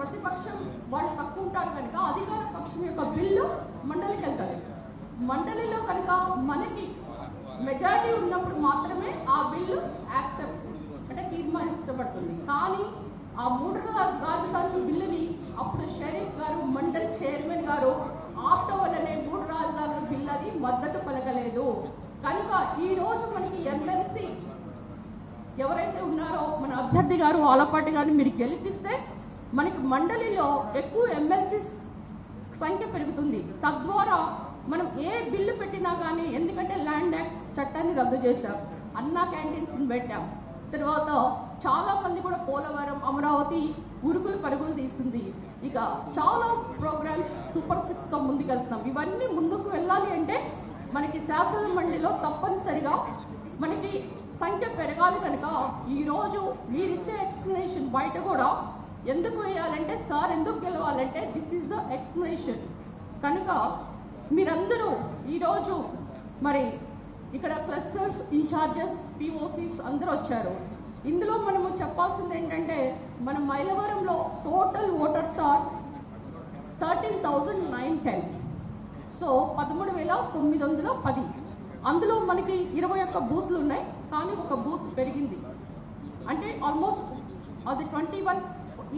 ప్రతిపక్షం వాళ్ళు తక్కువ ఉంటారు కనుక అధికార పక్షం యొక్క బిల్లు మండలికి వెళ్తుంది మండలిలో కనుక మనకి మెజారిటీ ఉన్నప్పుడు మాత్రమే ఆ బిల్లు యాక్సెప్ట్ అంటే తీర్మానించబడుతుంది. కానీ ఆ మూడు రాజధానుల బిల్లుని అప్పుడు షరీఫ్ గారు మండలి చైర్మన్ గారు ఆప్ట వల్లనే మూడు రాజధానుల బిల్లు అది మద్దతు పలకలేదు. కనుక ఈ రోజు మనకి ఎమ్మెల్సీ ఎవరైతే ఉన్నారో మన అభ్యర్థి గారు ఆలపాటి గారిని మీరు గెలిపిస్తే మనకి మండలిలో ఎక్కువ ఎమ్మెల్సీ సంఖ్య పెరుగుతుంది. తద్వారా మనం ఏ బిల్లు పెట్టినా కానీ ఎందుకంటే ల్యాండ్ యాక్ట్ చట్టాన్ని రద్దు చేశాం. అన్నా క్యాంటీన్స్ పెట్టాం. తర్వాత చాలా మంది కూడా పోలవరం అమరావతి ఉరుకులు పరుగులు తీస్తుంది. ఇక చాలా ప్రోగ్రామ్స్ సూపర్ సిక్స్తో ముందుకెళ్తున్నాం. ఇవన్నీ ముందుకు వెళ్ళాలి అంటే మనకి శాసన మండలిలో తప్పనిసరిగా మనకి సంఖ్య పెరగాలి కనుక ఈరోజు మీరిచ్చే ఎక్స్ప్లెనేషన్ బయట కూడా ఎందుకు వేయాలంటే సార్ ఎందుకు గెలవాలంటే దిస్ ఈస్ ద ఎక్స్ప్లెనేషన్ కనుక మీరందరూ ఈరోజు మరి ఇక్కడ క్లస్టర్స్ ఇన్ఛార్జెస్ పిఓసిస్ అందరూ వచ్చారు. ఇందులో మనము చెప్పాల్సింది ఏంటంటే మన మైలవరంలో total voters are thirteen thousand nine ten so పదమూడు వేల తొమ్మిది వందల పది. అందులో మనకి ఇరవై ఒక్క బూత్లు ఉన్నాయి కానీ ఒక బూత్ పెరిగింది. అంటే ఆల్మోస్ట్ అది ట్వంటీ వన్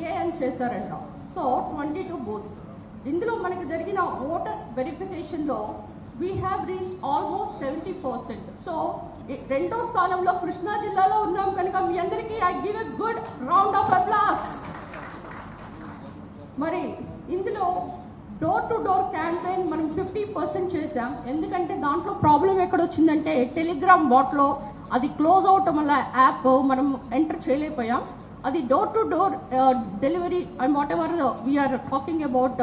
ఏ అని చేశారంట. సో ట్వంటీ టూ బూత్స్ ఇందులో మనకి జరిగిన voter వెరిఫికేషన్లో we have reach almost seventy percent so రెండో స్థానంలో కృష్ణా జిల్లాలో ఉన్నాం కనుక మీ అందరికీ I give a good round of applause మరి ఇందులో డోర్ టు డోర్ క్యాంపెయిన్ మనం ఫిఫ్టీ పర్సెంట్ చేసాం ఎందుకంటే దాంట్లో ప్రాబ్లం ఎక్కడ వచ్చిందంటే టెలిగ్రామ్ బాట్లో అది క్లోజ్ అవటం వల్ల యాప్ మనం ఎంటర్ చేయలేకపోయాం. అది door to door delivery and whatever we are talking about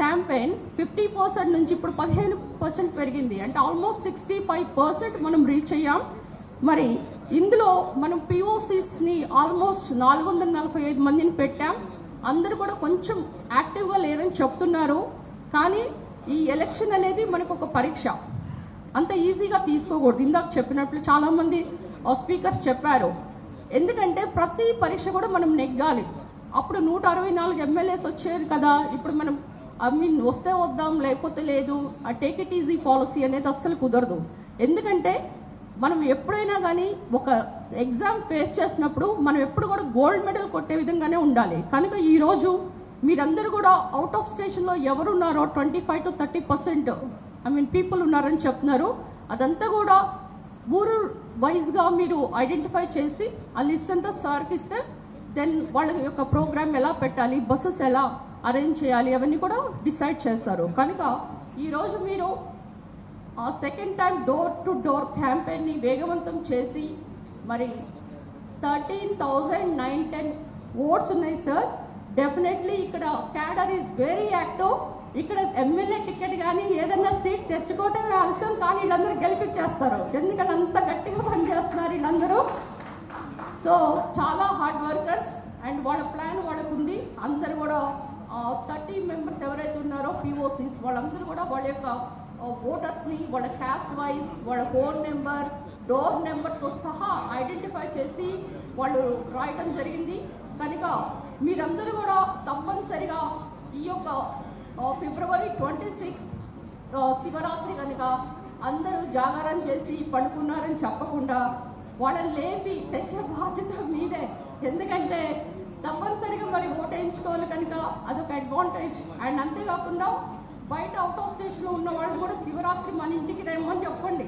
campaign fifty percent నుంచి ఇప్పుడు పదిహేను పర్సెంట్ పెరిగింది. అంటే ఆల్మోస్ట్ సిక్స్టీ ఫైవ్ పర్సెంట్ మనం రీచ్ అయ్యాం. మరి ఇందులో మనం పిఓసీస్ని ఆల్మోస్ట్ నాలుగు వందల నలభై ఐదు మందిని పెట్టాం. అందరూ కూడా కొంచెం యాక్టివ్గా లేరని చెప్తున్నారు. కానీ ఈ ఎలక్షన్ అనేది మనకు ఒక పరీక్ష. అంత ఈజీగా తీసుకోకూడదు. ఇందాక చెప్పినట్లు చాలామంది uh, స్పీకర్స్ చెప్పారు. ఎందుకంటే ప్రతి పరీక్ష కూడా మనం నెగ్గాలి. అప్పుడు నూట అరవై నాలుగు ఎమ్మెల్యేస్ వచ్చారు కదా. ఇప్పుడు మనం ఐ మీన్ వస్తే వద్దాం లేకపోతే లేదు. ఆ టేక్ ఇట్ ఈజీ పాలసీ అనేది అస్సలు కుదరదు. ఎందుకంటే మనం ఎప్పుడైనా కానీ ఒక ఎగ్జామ్ ఫేస్ చేసినప్పుడు మనం ఎప్పుడు కూడా గోల్డ్ మెడల్ కొట్టే విధంగానే ఉండాలి. కనుక ఈరోజు మీరందరూ కూడా అవుట్ ఆఫ్ స్టేషన్లో ఎవరున్నారో twenty five to thirty percent I mean people ఉన్నారని చెప్తున్నారు. అదంతా కూడా ఊరు వైజ్గా మీరు ఐడెంటిఫై చేసి ఆ లిస్ట్ అంతా సార్కి ఇస్తే దెన్ వాళ్ళ యొక్క ప్రోగ్రామ్ ఎలా పెట్టాలి బస్సెస్ ఎలా అరేంజ్ చేయాలి అవన్నీ కూడా డిసైడ్ చేస్తారు. కనుక ఈరోజు మీరు ఆ second time door to door campaign వేగవంతం చేసి మరి thirteen thousand nine ten votes ఉన్నాయి సార్ డెఫినెట్లీ ఇక్కడ క్యాడర్ ఈజ్ వెరీ యాక్టివ్ ఇక్కడ ఎమ్మెల్యే టికెట్ కానీ ఏదన్నా సీట్ తెచ్చుకోవటం ఆలస్యం కానీ వీళ్ళందరూ గెలిపించేస్తారు ఎందుకంటే అంత గట్టిగా పనిచేస్తున్నారు వీళ్ళందరూ. సో చాలా హార్డ్ వర్కర్స్ అండ్ వాళ్ళ ప్లాన్ వాళ్ళకు ఉంది అందరు కూడా థర్టీ మెంబర్స్ ఎవరైతే ఉన్నారో పిఓసిస్ వాళ్ళందరూ కూడా వాళ్ళ యొక్క ఓటర్స్ని వాళ్ళ క్యాస్ట్ వైజ్ వాళ్ళ ఫోన్ నెంబర్ డోర్ నెంబర్తో సహా ఐడెంటిఫై చేసి వాళ్ళు రాయటం జరిగింది. కనుక మీరందరూ కూడా తప్పనిసరిగా ఈ యొక్క ఫిబ్రవరి ట్వంటీ సిక్స్ శివరాత్రి కనుక అందరూ జాగారం చేసి పడుకున్నారని చెప్పకుండా వాళ్ళని లేపి తెచ్చే బాధ్యత మీదే. ఎందుకంటే తప్పనిసరిగా మరి ఓటేయించుకోవాలి కనుక అదొక అడ్వాంటేజ్ అండ్ అంతేకాకుండా బయట అవుట్ ఆఫ్ స్టేషన్లో ఉన్న వాళ్ళు కూడా శివరాత్రి మన ఇంటికి రేమని చెప్పండి.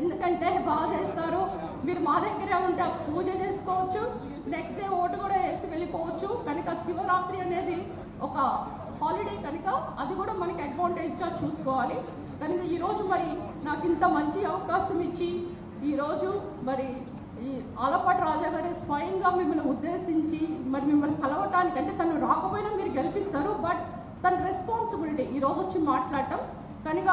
ఎందుకంటే బాగా చేస్తారు. మీరు మా దగ్గరే ఉంటే పూజ చేసుకోవచ్చు. నెక్స్ట్ డే ఓటు కూడా వేసి వెళ్ళిపోవచ్చు. కనుక శివరాత్రి అనేది ఒక హాలిడే కనుక అది కూడా మనకి అడ్వాంటేజ్గా చూసుకోవాలి. కనుక ఈరోజు మరి నాకు ఇంత మంచి అవకాశం ఇచ్చి ఈరోజు మరి ఈ ఆలపాటి రాజా గారు స్వయంగా మిమ్మల్ని ఉద్దేశించి మరి మిమ్మల్ని కలవటానికి అంటే తను రాకపోయినా మీరు గెలిపిస్తారు బట్ తన రెస్పాన్సిబిలిటీ ఈరోజు వచ్చి మాట్లాడటం. కనుక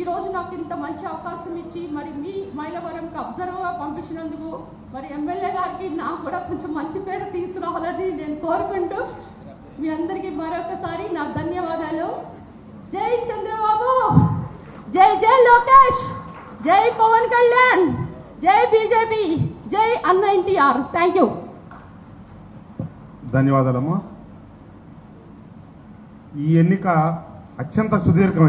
ఈరోజు నాకు ఇంత మంచి అవకాశం ఇచ్చి మరి మీ మైలవరంకి అబ్జర్వర్గా పంపించినందుకు మరి ఎమ్మెల్యే గారికి నాకు కూడా కొంచెం మంచి పేరు తీసుకురావాలని నేను కోరుకుంటూ అందరికీ మరొకసారి నా ధన్యవాదాలు. జై చంద్రబాబు. జై జై లోకేష్. జై పవన్ కళ్యాణ్. జై బీజేపీ. జై అన్న ఎన్టీఆర్. Thank you ధన్యవాదాలమ్మా. ఈ ఎన్నిక అత్యంత సుదీర్ఘమైంది.